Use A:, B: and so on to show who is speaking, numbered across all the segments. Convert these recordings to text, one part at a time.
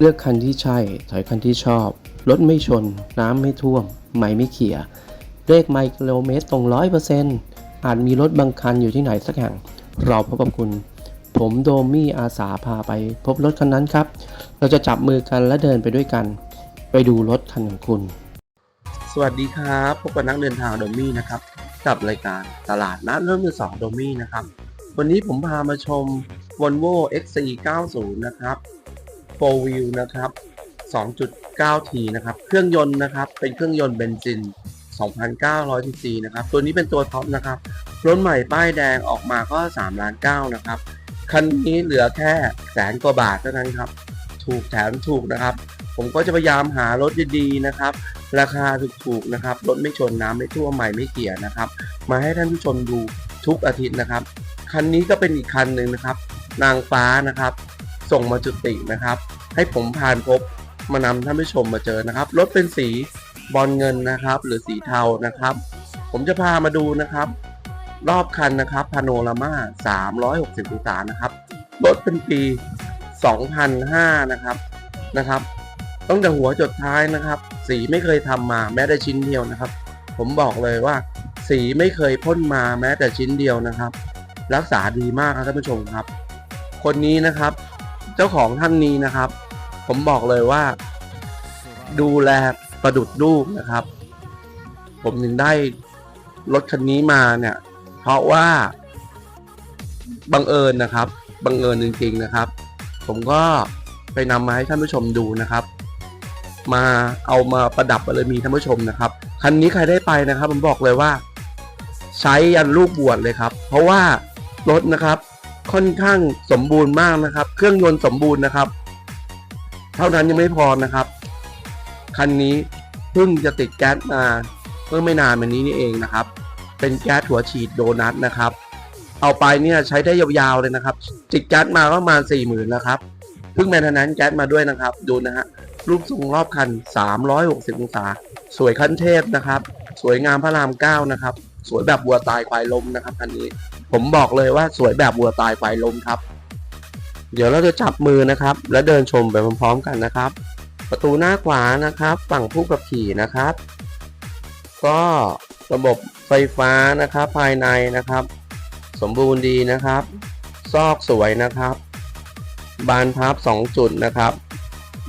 A: เลือกคันที่ใช่ ถอยคันที่ชอบ รถไม่ชน น้ำไม่ท่วม ไม่ไม่เขี่ย เลขไมล์กิโลเมตรตรงร้อยเปอร์เซ็นต์อาจมีรถบางคันอยู่ที่ไหนสักแห่ง เราพบกับคุณ ผมโดมี่อาสาพาไป พบรถคันนั้นครับ เราจะจับมือกันและเดินไปด้วยกัน ไปดูรถคันของคุณ
B: สวัสดีครับพบกับนักเดินทางโดมี่นะครับ กับรายการตลาดนัดเริ่มมือสองโดมี่นะครับ วันนี้ผมพามาชม Volvo XC90 นะครับ 4 wheel นะครับ 2.9T นะครับ เครื่องยนต์นะครับ เป็นเครื่องยนต์เบนซิน 2,900 cc นะครับ ตัวนี้เป็นตัวท็อปนะครับ รถใหม่ป้ายแดงออกมาก็3ล้าน9นะครับ คันนี้เหลือแค่แสนกว่าบาทเท่านั้นครับ ถูกแถมถูกนะครับ ผมก็จะพยายามหารถดีๆนะครับ ราคาถูกๆนะครับ รถไม่ชนน้ำไม่ท่วมใหม่ไม่เกี่ยนะครับ มาให้ท่านผู้ชมดูทุกอาทิตย์นะครับ คันนี้ก็เป็นอีกคันหนึ่งนะครับ นางฟ้านะครับ ส่งมาจุตินะครับ ให้ผมผ่านพบมานำท่านผู้ชมมาเจอนะครับรถเป็นสีบอลเงินนะครับ หรือสีเทานะครับ ผมจะพามาดูนะครับ รอบคันนะครับพาโนรามา360องศานะครับรถเป็นปี 2005 นะครับนะครับต้องแต่หัวจดท้ายนะครับ สีไม่เคยทำมาแม้แต่ชิ้นเดียวนะครับ ผมบอกเลยว่า สีไม่เคยพ่นมาแม้แต่ชิ้นเดียวนะครับ รักษาดีมากครับท่านผู้ชมครับ คนนี้นะครับ เจ้าของท่านนี้นะครับ ผมบอกเลยว่า ดูแลประดุดลูกนะครับ ผมถึงได้รถคันนี้มาเนี่ย เพราะว่าบังเอิญนะครับบังเอิญจริงๆนะครับ ผมก็ไปนำมาให้ท่านผู้ชมดูนะครับ มาเอามาประดับเลยมีท่านผู้ชมนะครับคันนี้ใครได้ไปนะครับ ผมบอกเลยว่า ใช้ยันลูกบวชเลยครับ เพราะว่ารถนะครับ ค่อนข้างสมบูรณ์มากนะครับ เครื่องยนต์สมบูรณ์นะครับ เท่านั้นยังไม่พอนะครับ คันนี้เพิ่งจะติดแก๊สมาเมื่อไม่นานมานี้นี่เองนะครับ เป็นแก๊สหัวฉีดโดนัทนะครับ เอาไปเนี่ยใช้ได้ยาวๆเลยนะครับจิกแก๊สมาก็ประมาณสี่หมื่นนะครับเพิ่งแมนเทนแนนแก๊สมาด้วยนะครับ ดูนะฮะรูปทรงรอบคัน 360 องศา สวยขั้นเทพนะครับ สวยงามพระรามเก้านะครับ สวยแบบวัวตายควายล้มนะครับคันนี้ ผมบอกเลยว่าสวยแบบวัวตายควายล้มครับ เดี๋ยวเราจะจับมือนะครับ แล้วเดินชมไปพร้อมๆกันนะครับ ประตูหน้าขวานะครับ ฝั่งผู้ขับขี่นะครับ ก็ระบบไฟฟ้านะครับภายในนะครับ สมบูรณ์ดีนะครับ ซอกสวยนะครับ บานพับ 2 จุดนะครับ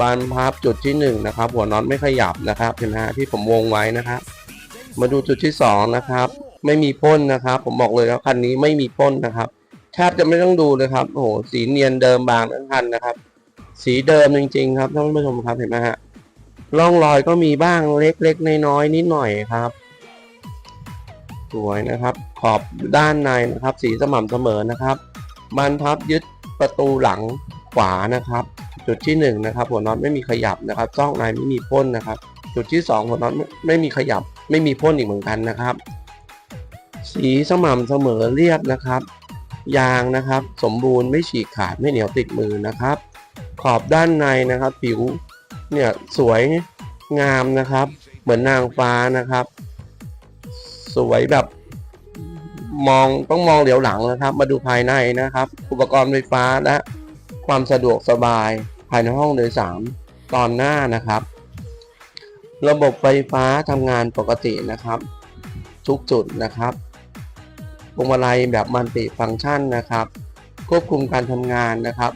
B: บานพับจุดที่ 1 นะครับ หัวน็อตไม่ขยับนะครับเห็นไหมฮะที่ผมวงไว้นะครับ มาดูจุดที่ 2 นะครับ ไม่มีพ่นนะครับ ผมบอกเลยว่าคันนี้ไม่มีพ่นนะครับแทบจะไม่ต้องดูเลยครับโอ้โหสีเนียนเดิมบางทั้งคันนะครับ สีเดิมจริง ๆ ครับท่านผู้ชมครับเห็นไหมฮะร่องรอยก็มีบ้างเล็กๆน้อยๆนิดหน่อยครับ สวยนะครับ ขอบด้านในนะครับ สีสม่ำเสมอนะครับบานพับยึดประตูหลังขวานะครับ จุดที่หนึ่งนะครับ หัวน็อตไม่มีขยับนะครับจ้องในไม่มีพ่นนะครับ จุดที่สองหัวน็อตไม่ไม่มีขยับ ไม่มีพ่นอีกเหมือนกันนะครับ สีสม่ำเสมอเรียบนะครับ ยางนะครับ สมบูรณ์ไม่ฉีกขาดไม่เหนียวติดมือนะครับ ขอบด้านในนะครับ ผิวเนี่ยสวยงามนะครับ เหมือนนางฟ้านะครับ สวยแบบมองต้องมองเหลียวหลังนะครับ มาดูภายในนะครับ อุปกรณ์ไฟฟ้าและความสะดวกสบายภายในห้องโดยสารตอนหน้านะครับ ระบบไฟฟ้าทำงานปกตินะครับ ทุกจุดนะครับ พวงมาลัยแบบมัลติฟังก์ชันนะครับ ควบคุมการทำงานนะครับ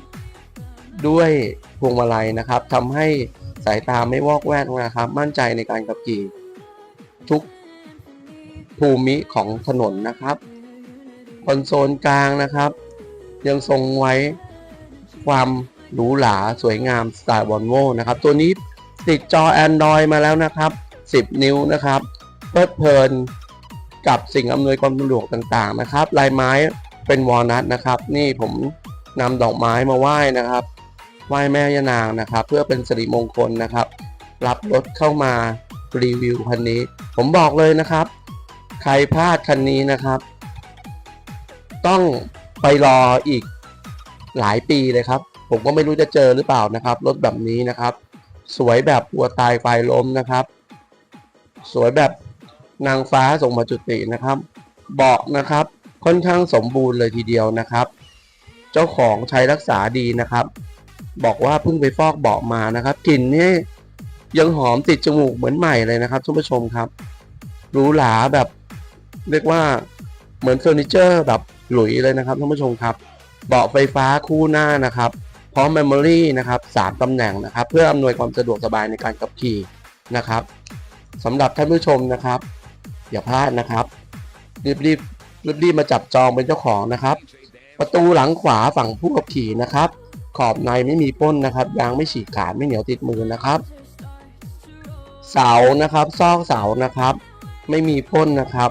B: ด้วยพวงมาลัยนะครับทำให้สายตาไม่วอกแวกนะครับ มั่นใจในการขับขี่ทุกภูมิของถนนนะครับคอนโซลกลางนะครับ ยังทรงไว้ความหรูหราสวยงามสไตล์วอลโวนะครับ ตัวนี้ติดจอ Android มาแล้วนะครับ 10 นิ้วนะครับเพลิดเพลิน กับสิ่งอำนวยความสะดวกต่างๆนะครับลายไม้เป็นวอลนัทนะครับ นี่ผมนำดอกไม้มาไหว้นะครับไหว้แม่ยานางนะครับ เพื่อเป็นสิริมงคลนะครับ รับรถเข้ามารีวิวคันนี้ ผมบอกเลยนะครับ ใครพลาดคันนี้นะครับ ต้องไปรออีกหลายปีเลยครับ ผมก็ไม่รู้จะเจอหรือเปล่านะครับรถแบบนี้นะครับ สวยแบบหัวตายไฟล้มนะครับ สวยแบบ นางฟ้าส่งมาจุตินะครับ เบาะนะครับค่อนข้างสมบูรณ์เลยทีเดียวนะครับ เจ้าของใช้รักษาดีนะครับ บอกว่าเพิ่งไปฟอกเบาะมานะครับกลิ่นนี่ยังหอมติดจมูกเหมือนใหม่เลยนะครับท่านผู้ชมครับหรูหราแบบ เรียกว่าเหมือนเฟอร์นิเจอร์แบบหลุยเลยนะครับท่านผู้ชมครับ เบาะไฟฟ้าคู่หน้านะครับ พร้อมเมมโมรี่นะครับสามตำแหน่งนะครับ เพื่ออำนวยความสะดวกสบายในการขับขี่นะครับสำหรับท่านผู้ชมนะครับ อย่าพลาดนะครับ รีบรีบรีบรีบมาจับจองเป็นเจ้าของนะครับ ประตูหลังขวาฝั่งผู้ขับขี่นะครับ ขอบในไม่มีป้นนะครับ ยางไม่ฉีกขาดไม่เหนียวติดมือนะครับ เสานะครับซอกเสานะครับ ไม่มีพ่นนะครับ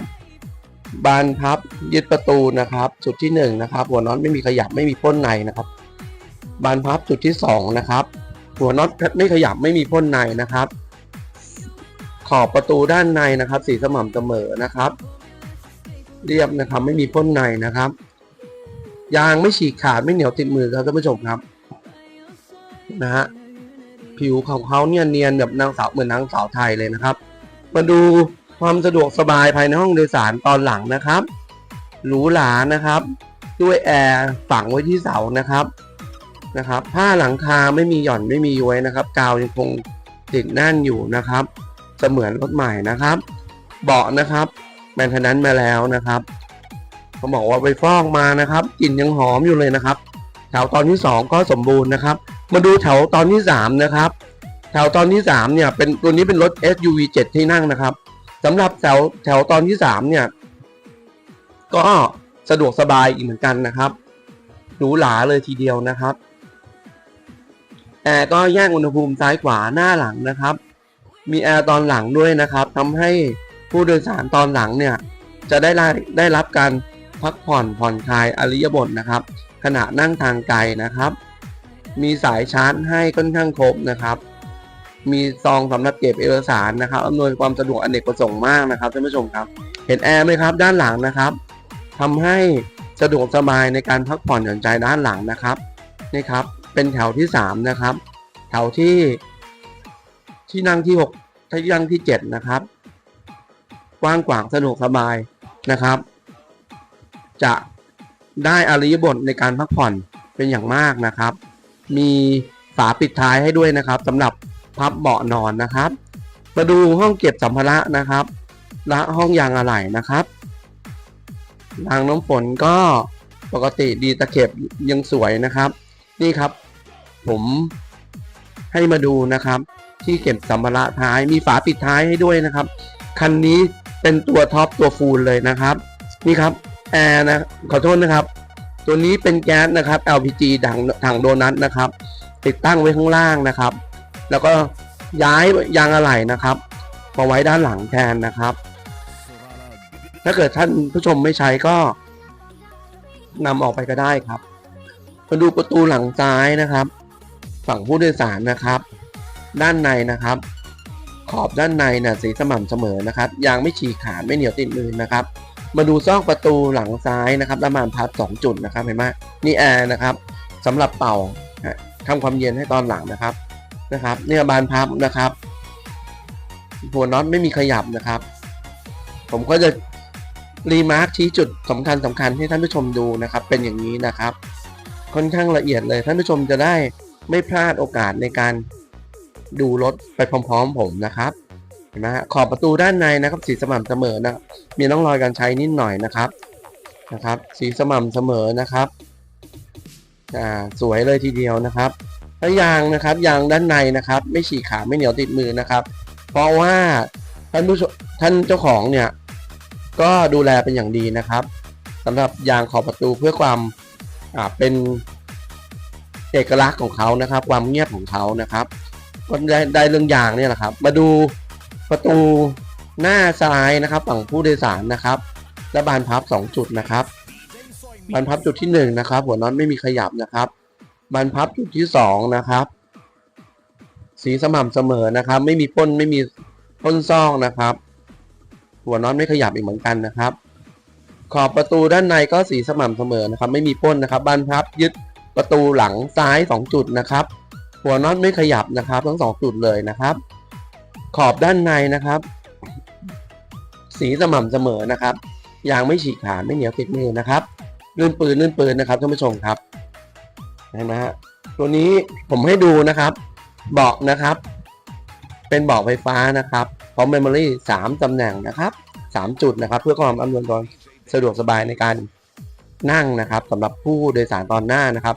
B: บานพับยึดประตูนะครับ จุดที่หนึ่งนะครับหัวน็อตไม่มีขยับไม่มีพ่นในนะครับ บานพับจุดที่สองนะครับหัวน็อตไม่ขยับไม่มีพ่นในนะครับ ขอบประตูด้านในนะครับ สีสม่ำเสมอนะครับ เรียบนะครับไม่มีพ่นในนะครับ ยางไม่ฉีกขาดไม่เหนียวติดมือครับท่านผู้ชมครับนะฮะผิวของเขาเนี่ยเนียนแบบนางสาวเหมือนนางสาวไทยเลยนะครับ มาดูความสะดวกสบายภายในห้องโดยสารตอนหลังนะครับหรูหรานะครับ ด้วยแอร์ฝังไว้ที่เสานะครับนะครับ ผ้าหลังคาไม่มีหย่อนไม่มีย้วยนะครับ กาวยังคงติดแน่นอยู่นะครับ สมือนรถใหม่นะครับ เบาะนะครับแมนเทนนั้นมาแล้วนะครับเขาบอกว่าไปฟอกมานะครับกลิ่นยังหอมอยู่เลยนะครับ แถวตอนที่สองก็สมบูรณ์นะครับ มาดูแถวตอนที่สามนะครับ แถวตอนที่สามเนี่ยเป็นตัวนี้เป็นรถ SUV 7 ที่นั่งนะครับสำหรับแถวแถวตอนที่สามเนี่ย ก็สะดวกสบายอีกเหมือนกันนะครับหรูหราเลยทีเดียวนะครับแอร์ก็แยกอุณหภูมิซ้ายขวาหน้าหลังนะครับ มีแอร์ตอนหลังด้วยนะครับทำให้ผู้โดยสารตอนหลังเนี่ยจะได้ได้ได้รับการพักผ่อนผ่อนคลายอริยบทนะครับ ขณะนั่งทางไกลนะครับ มีสายชาร์จให้ค่อนข้างครบนะครับ มีซองสำหรับเก็บเอกสารนะครับอำนวยความสะดวกอเนกประสงค์มากนะครับท่านผู้ชมครับ เห็นแอร์ไหมครับด้านหลังนะครับทำให้สะดวกสบายในการพักผ่อนหย่อนใจด้านหลังนะครับนี่ครับเป็นแถวที่สามนะครับ แถวที่ ที่นั่งที่หกที่นั่งที่เจ็ดนะครับ กว้างขวางสะดวกสบายนะครับ จะได้อริยบทในการพักผ่อนเป็นอย่างมากนะครับ มีฝาปิดท้ายให้ด้วยนะครับสำหรับพับเบาะนอนนะครับ มาดูห้องเก็บสัมภาระนะครับและห้องยางอะไหล่นะครับรางน้ำฝนก็ปกติดีตะเข็บยังสวยนะครับ นี่ครับ ผมให้มาดูนะครับ ที่เก็บสัมภาระท้าย มีฝาปิดท้ายให้ด้วยนะครับ คันนี้เป็นตัวท็อปตัวฟูลเลยนะครับ นี่ครับแอร์นะขอโทษนะครับ ตัวนี้เป็นแก๊สนะครับ LPG ถังถังโดนัทนะครับ ติดตั้งไว้ข้างล่างนะครับ แล้วก็ย้ายยางอะไหล่นะครับมาไว้ด้านหลังแทนนะครับ ถ้าเกิดท่านผู้ชมไม่ใช้ก็นำออกไปก็ได้ครับ มาดูประตูหลังซ้ายนะครับ ฝั่งผู้โดยสารนะครับ ด้านในนะครับ ขอบด้านในน่ะสีสม่ำเสมอนะครับ ยางไม่ฉีกขาดไม่เหนียวติดมือนะครับ มาดูซอกประตูหลังซ้ายนะครับประมาณพับสองจุดนะครับเห็นไหมนี่แอร์นะครับสำหรับเป่านะทำความเย็นให้ตอนหลังนะครับนะครับเนี่ยบานพับนะครับหัวน็อตไม่มีขยับนะครับ ผมก็จะรีมาร์คชี้จุดสำคัญสำคัญให้ท่านผู้ชมดูนะครับ เป็นอย่างนี้นะครับ ค่อนข้างละเอียดเลยท่านผู้ชมจะได้ไม่พลาดโอกาสในการ ดูรถไปพร้อมๆ ผมนะครับเห็นไหมฮะขอบประตูด้านในนะครับ สีสม่ำเสมอนะมีร่องรอยการใช้นิดหน่อยนะครับนะครับ สีสม่ำเสมอนะครับอ่าสวยเลยทีเดียวนะครับแล้วยางนะครับยางด้านในนะครับ ไม่ฉีกขาดไม่เหนียวติดมือนะครับ เพราะว่าท่านผู้ท่านเจ้าของเนี่ยก็ดูแลเป็นอย่างดีนะครับสำหรับยางขอบประตูเพื่อความอ่าเป็นเอกลักษณ์ของเขานะครับ ความเงียบของเขานะครับ ก็ได้ได้เรื่องยางเนี่ยแหละครับ มาดูประตูหน้าซ้ายนะครับ ฝั่งผู้โดยสารนะครับ และบานพับสองจุดนะครับบานพับจุดที่หนึ่งนะครับ หัวน็อตไม่มีขยับนะครับบานพับจุดที่สองนะครับ สีสม่ำเสมอนะครับ ไม่มีป้นไม่มีป้นซ่องนะครับ หัวน็อตไม่ขยับอีกเหมือนกันนะครับ ขอบประตูด้านในก็สีสม่ำเสมอนะครับ ไม่มีป้นนะครับบานพับยึดประตูหลังซ้ายสองจุดนะครับ หัวน็อตไม่ขยับนะครับ ทั้งสองจุดเลยนะครับ ขอบด้านในนะครับ สีสม่ำเสมอนะครับยางไม่ฉีกขาดไม่เหนียวติดมือนะครับลื่นปืนลื่นปืนนะครับท่านผู้ชมครับเห็นไหมฮะตัวนี้ผมให้ดูนะครับเบาะนะครับ เป็นเบาะไฟฟ้านะครับพร้อมเมมโมรี่สามตำแหน่งนะครับสามจุดนะครับ เพื่อความอำนวยความสะดวกสบายในการนั่งนะครับสำหรับผู้โดยสารตอนหน้านะครับ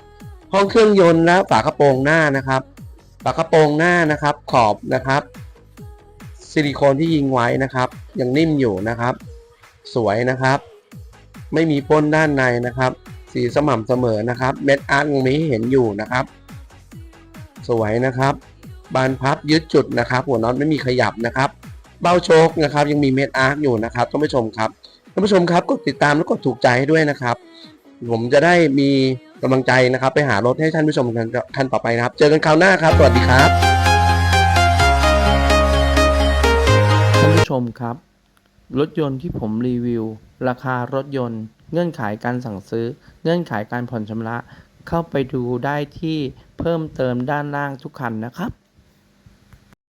B: ห้องเครื่องยนต์และฝากระโปรงหน้านะครับ ฝากระโปรงหน้านะครับ ขอบนะครับ ซิลิโคนที่ยิงไว้นะครับ ยังนิ่มอยู่นะครับ สวยนะครับ ไม่มีป้นด้านในนะครับ สีสม่ำเสมอนะครับ เม็ดอาร์ตยังนี้เห็นอยู่นะครับ สวยนะครับ บานพับยึดจุดนะครับ หัวน็อตไม่มีขยับนะครับ เบ้าโชคนะครับ ยังมีเม็ดอาร์ตอยู่นะครับท่านผู้ชมครับท่านผู้ชมครับกดติดตามและกดถูกใจให้ด้วยนะครับ ผมจะได้มี กำลังใจนะครับ ไปหารถให้ท่านผู้ชมกันท่านต่อไปนะครับ เจอกันคราวหน้าครับ สวัสดีครับ
A: ท่านผู้ชมครับ รถยนต์ที่ผมรีวิว ราคารถยนต์ เงื่อนไขการสั่งซื้อ เงื่อนไขการผ่อนชำระ เข้าไปดูได้ที่เพิ่มเติมด้านล่างทุกคันนะครับ